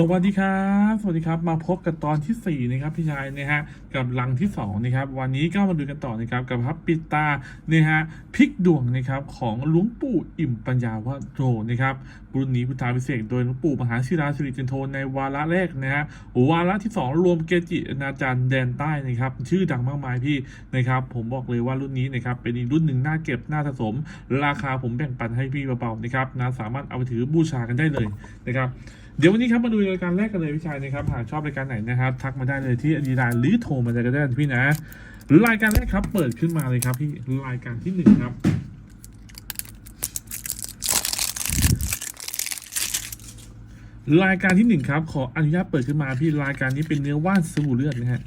สวัสดีครับ สวัสดีครับมาพบกับตอนที่4นะครับพี่ชายนะฮะกับลังที่2นะครับวันนี้ก็มาดูกันต่อนะครับกับพับปิตาเนี่ยฮะพลิกดวงนะครับของหลวงปู่อิ่มปัญญาวโรนะครับรุ่นนี้พุทธาพิเศษโดยหลวงปู่มหาศิราสิริจันโทในวาระแรกนะฮะวาระที่ 2 รวมเกจิอาจารย์แดนใต้นะครับชื่อดังมากมายพี่นะครับผมบอกเลยว่ารุ่นนี้นะครับเป็นอีกรุ่นหนึ่งน่าเก็บน่าสะสม ราคาผมแบ่งปันให้พี่เบาๆนะครับนะสามารถเอาไปถือบูชากันได้เลยนะครับ เดี๋ยววันนี้ครับมาดูรายการแรกกันเลยพี่ชายนะครับหากชอบรายการไหนนะครับ ทักมาได้เลยที่อดีไลน์หรือโทรมาได้ก็ได้นพี่นะรายการแรกครับ เปิดขึ้นมาเลยครับพี่รายการที่หนึ่งครับรายการที่หนึ่งครับ ขออนุญาตเปิดขึ้นมาพี่รายการนี้เป็นเนื้อว่านสบู่เลือดนะฮะ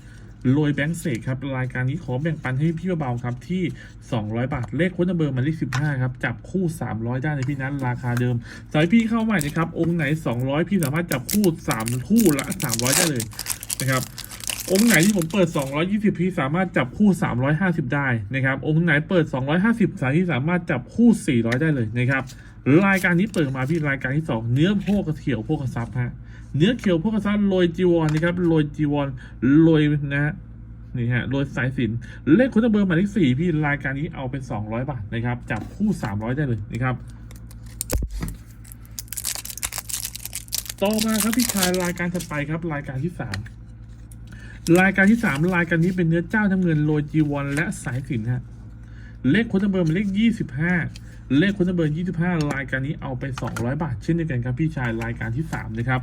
โรยแบงค์เสกครับ รายการนี้ขอแบ่งปันให้พี่เบาๆครับ ที่ 200 บาท เลขค้นเบอร์หมายเลข15 ครับ จับคู่ 300 ได้เลยพี่นั้นราคาเดิม สายพี่เข้าใหม่นะครับ องค์ไหน 200 พี่สามารถจับคู่ 3 คู่ละ 300 ได้เลยนะครับองค์ไหนที่ผมเปิด 220 พี่สามารถจับคู่ 350 ได้นะครับ องค์ไหนเปิด 250 สายที่สามารถจับคู่ 400 ได้เลยนะครับ รายการนี้เปิดมาพี่รายการที่ 2 เนื้อโพกกระเขียวโพกกระซับฮะ เนื้อเขียวพกกระซับโรยจีวรนะครับโรยจีวรโรยนะฮะนี่ฮะโรยสายสินเลขคุณเบอร์หมายเลขสี่พี่รายการนี้เอาเป็น200บาทนะครับจับคู่300ได้เลยนะครับ ต่อมาครับพี่ชายรายการถัดไปครับรายการที่สามรายการที่สามรายการนี้เป็นเนื้อเจ้าน้ำเงินโรยจีวรและสายสินฮะเลขคุณเบอร์หมายเลขยี่สิบห้าเลขคุณเบอร์ยี่สิบห้ารายการนี้เอาไปสองร้อยบาทเช่นเดียวกันครับพี่ชายรายการที่สามนะครับ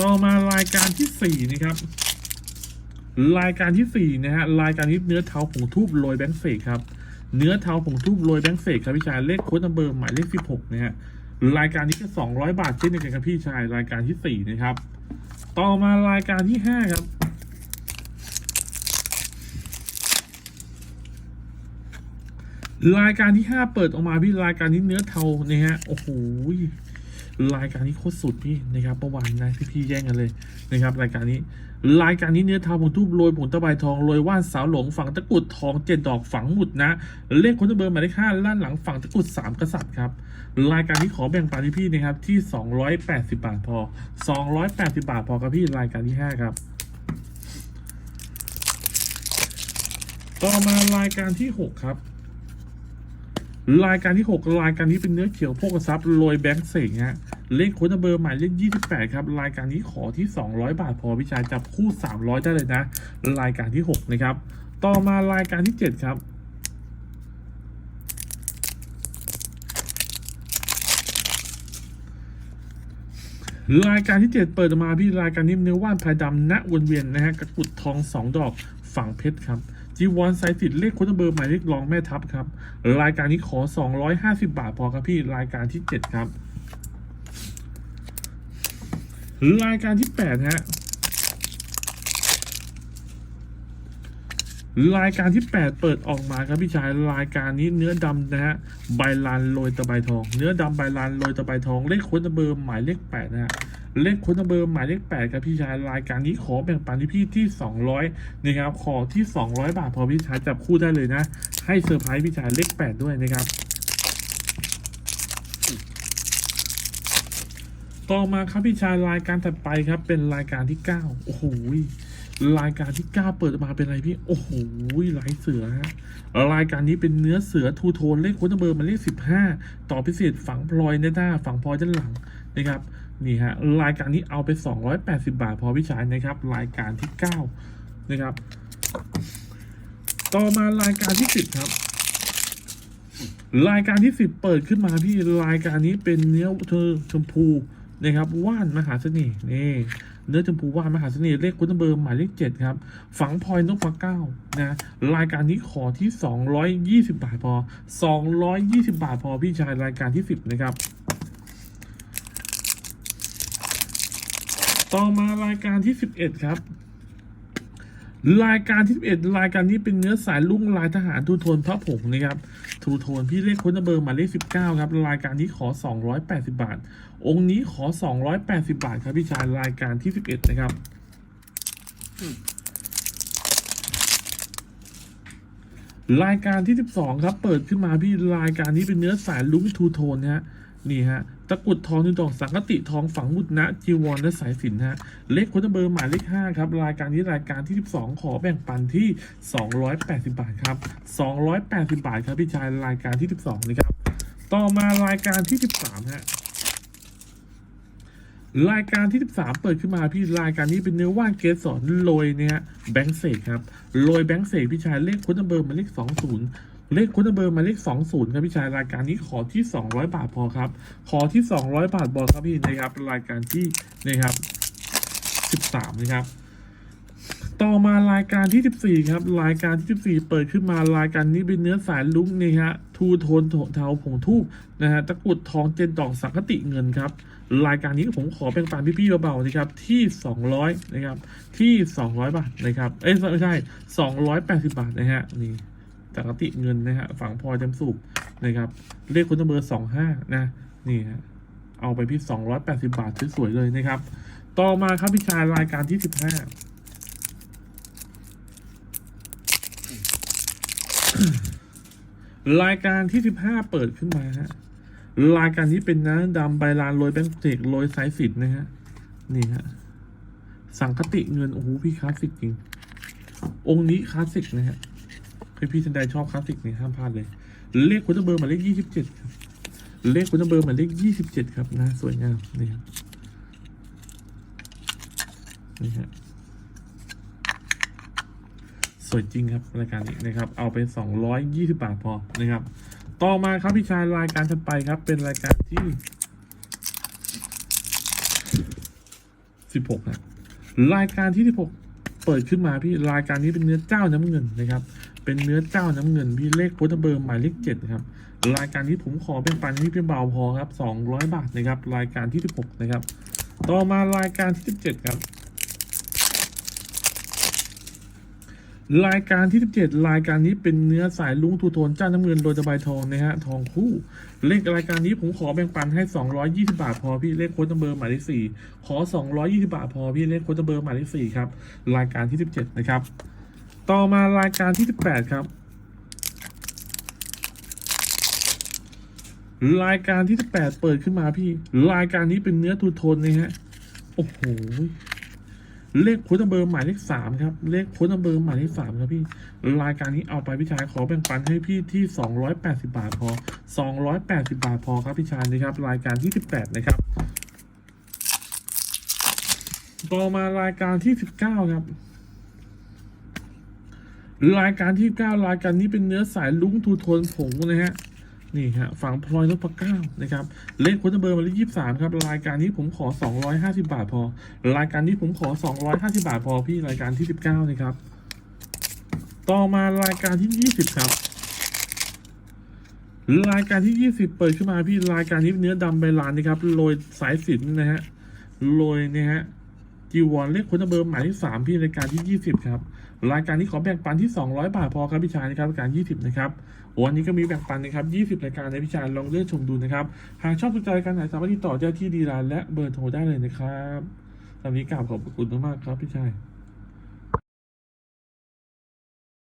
ต่อมารายการที่สี่นะครับ รายการที่สี่นะฮะรายการนี้เนื้อเท้าผงทูบโรยแบงค์เฟกครับเนื้อเท้าผงทูบโรยแบงค์เฟกครับพี่ชายเลขโค้ดนัมเบอร์หมายเลขสิบหกนะฮะรายการนี้ก็สองร้อยบาทเช่นเดียวกันครับพี่ชายรายการที่สี่นะครับ ต่อมารายการที่ห้าครับรายการที่ห้าเปิดออกมาพี่รายการนี้เนื้อเทาเนี่ยฮะโอ้โห รายการนี้โคตรสุดพี่นะครับประวันนะพี่ๆแย่งกันเลยนะครับ รายการนี้ รายการนี้เนื้อทาผงทูบโรยผงตะไบทองโรยว่านสาวหลงฝังตะกุดทองเจ็ดดอกฝังหมุดนะ เลขคนเบอร์หมายเลขห้าล้านหลังฝังตะกุดสามกษัตริย์ครับรายการนี้ขอแบ่งปันพี่นะครับที่สองร้อยแปดสิบาทพอสองร้อยแปดสิบาทพอครับพี่รายการที่ห้าครับต่อมารายการที่หกครับ รายการที่ 6 รายการนี้เป็นเนื้อเขียวโพกทรัพย์โรยแบงค์เสกฮะเลขโค้ดเบอร์หมายเลข28 ครับ รายการนี้ขอที่ 200 บาทพอพี่ชายจับคู่ 300 ได้เลยนะ รายการที่ 6 นะครับ ต่อมารายการที่ 7 ครับรายการที่ 7 เปิดมาพี่รายการนี้เนื้อว่านพายดำณวนเวียนนะฮะกระกุดทอง 2 ดอกฝังเพชรครับ จีวอนไซติดเลขคุณเบอร์หมายเลขรองแม่ทัพครับ รายการนี้ขอ 250 บาทพอครับพี่รายการที่ 7 ครับ รายการที่ 8 ฮะ รายการที่ 8 เปิดออกมาครับพี่ชายรายการนี้เนื้อดำนะฮะใบลานโรยตะไบทอง เนื้อดำใบลานโรยตะไบทองเลขคุณเบอร์หมายเลข8นะฮะเลขคุณเบอร์หมายเลข8ครับพี่ชายรายการนี้ขอแบ่งปันที่พี่ที่ 200นะครับขอที่ 200 บาทพอพี่ชายจับคู่ได้เลยนะ ให้เซอร์ไพรส์พี่ชายเลข8ด้วยนะครับต่อมาครับพี่ชายรายการถัดไปครับเป็นรายการที่ 9 โอ้โห รายการที่9เปิดมาเป็นอะไรพี่ โอ้โหลายเสือฮะรายการนี้เป็นเนื้อเสือทูโทนเลขคุณเบอร์มาเลข15 ต่อพิเศษฝังพลอยในหน้าฝังพลอยด้านหลังนะครับนี่ฮะรายการนี้เอาไป 280 บาทพอพี่ชายนะครับ รายการที่ 9 นะครับ ต่อมารายการที่ 10 ครับ รายการที่ 10 เปิดขึ้นมาพี่รายการนี้เป็นเนื้อเธอชมพูนะครับ ว่านมหาเสน่ห์นี่ เนื้อชมพูว่านมหาเสน่ห์เลขคุณเบอร์หมายเลขเจ็ดครับ ฝังพลอยนกปลาเก้านะรายการนี้ขอที่220บาทพอ220บาทพอพี่ชายรายการที่10นะครับ ต่อมารายการที่11ครับ รายการที่ 11 รายการนี้เป็นเนื้อสายลุ่งลายทหารทูโทนพระผงนะครับทูโทนพี่เลขคนเบอร์มาเลข 19 ครับ รายการนี้ขอ 280 บาท องค์นี้ขอ 280 บาทครับพี่ชายรายการที่ 11 นะครับรายการที่ 12 ครับ เปิดขึ้นมาพี่รายการนี้เป็นเนื้อสายลุ้งทูโทนนะฮะ นี่ฮะตะกุดทองนิดอกสังกติทองฝังมุดนะจีวรและสายสินฮะเลขโค้ดเบอร์หมายเลข5ครับรายการนี้รายการที่ 12 ขอแบ่งปันที่ 280 บาทครับ280 บาทครับพี่ชายรายการที่ 12 นะครับ ต่อมารายการที่ 13ฮะ รายการที่ 13 เปิดขึ้นมาพี่รายการนี้เป็นเนื้อว่านเกสรโรยเนี่ยแบงค์เสกครับโรยแบงค์เสกพี่ชายเลขคุณเบอร์มาเลข 20เลขคุณเบอร์มาเลข 20 ครับพี่ชายรายการนี้ขอที่ 200 บาทพอครับ ขอที่ 200 บาทบอครับพี่นะครับรายการที่นะครับ 13 นะครับ ต่อมารายการที่ 14 ครับ รายการที่ 14 เปิดขึ้นมารายการนี้เป็นเนื้อสายลุ้งนี่ฮะทูโทนเทาผงทูบนะฮะตะกุดทองเจนดอกสังคติเงินครับ รายการนี้ผมขอแบ่งปันพี่ๆเบาๆนะครับที่ 200 นะครับที่ 200 บาทนะครับเอ้ยไม่ใช่ 280 บาทนะฮะนี่สังคติเงินนะฮะฝังพลอจำสูบนะครับเลขคุณเบอร์ 25 นะนี่ฮะเอาไปพี่ 280 บาทสวยๆเลยนะครับ ต่อมาครับพี่ชายรายการที่ 15 รายการที่ 15 เปิดขึ้นมาฮะรายการนี้เป็นน้ำดำใบลานโรยแบงค์เทกโรยสายสิทธ์นะฮะนี่ฮะสังคติเงินโอ้โหพี่คลาสสิกจริง องค์นี้คลาสสิกนะฮะพี่พี่ทันใดชอบคลาสสิกเนี่ยห้ามพลาดเลย เลขคุณเบอร์หมายเลข27ครับเลขคุณเบอร์หมายเลข27ครับนะสวยงามนี่ครับนี่ฮะ สวยจริงครับรายการนี้นะครับ เอาไปสองร้อยยี่สิบาทพอนะครับ ต่อมาครับพี่ชายรายการถัดไปครับ เป็นรายการที่สิบหกนะรายการที่สิบหกเปิดขึ้นมาพี่รายการนี้เป็นเนื้อเจ้าน้ำเงินนะครับ เป็นเนื้อเจ้าน้ำเงินพี่เลขโพสต์เบอร์หมายเลขเจ็ดครับรายการนี้ผมขอเป็นปันที่เป็นเบาพอครับสองร้อยบาทนะครับ รายการที่สิบหกนะครับ ต่อมารายการที่สิบเจ็ดครับ รายการที่ 17 รายการนี้เป็นเนื้อสายลุงทูโทนเจ้าน้ำเงินโดยตะไบทองนะฮะทองคู่ เลขรายการนี้ผมขอแบ่งปันให้ 220 บาทพอพี่เลขโค้ดเบอร์หมายเลข4ขอ 220 บาทพอพี่เลขโค้ดเบอร์หมายเลข4ครับรายการที่ 17 นะครับ ต่อมารายการที่ 18 ครับ รายการที่ 18 เปิดขึ้นมาพี่ รายการนี้เป็นเนื้อทูโทนนะฮะโอ้โห เลขโค้ดเบอร์หมายเลขสามครับ เลขโค้ดเบอร์หมายเลขสามครับพี่ รายการนี้เอาไปพี่ชายขอแบ่งปันให้พี่ที่สองร้อยแปดสิบาทพอสองร้อยแปดสิบาทพอครับพี่ชายนะครับ รายการที่สิบแปดนะครับ ต่อมารายการที่สิบเก้าครับรายการที่เก้ารายการนี้เป็นเนื้อสายลุ้งทูโทนผงนะฮะ นี่ฮะฝั่งพลอยนพเก้านะครับเลขค้ดเบอร์มาเลขยี่สามครับรายการนี้ผมขอสองร้อยห้าสิบาทพอ รายการนี้ผมขอสองร้อยห้าสิบาทพอพี่รายการที่สิบเก้านะครับ ต่อมารายการที่ยี่สิบครับรายการที่ยี่สิบเปิดขึ้นมาพี่รายการนี้เนื้อดำใบลานนะครับโรยสายสินนะฮะโรยเนี่ยฮะจีวรเลขค้ดเบอร์หมายที่สามพี่รายการที่ยี่สิบครับ รายการนี้ขอแบ่งปันที่ 200 บาทพอครับพี่ชายนะครับรายการ 20 นะครับวันนี้ก็มีแบ่งปันนะครับ 20 รายการในพี่ชายลองเลือกชมดูนะครับ หากชอบสนใจรายการไหนสามารถติดต่อเจ้าที่ดีร้านและเบอร์โทรได้เลยนะครับสำนนี้กราบขอบคุณมากครับพี่ชาย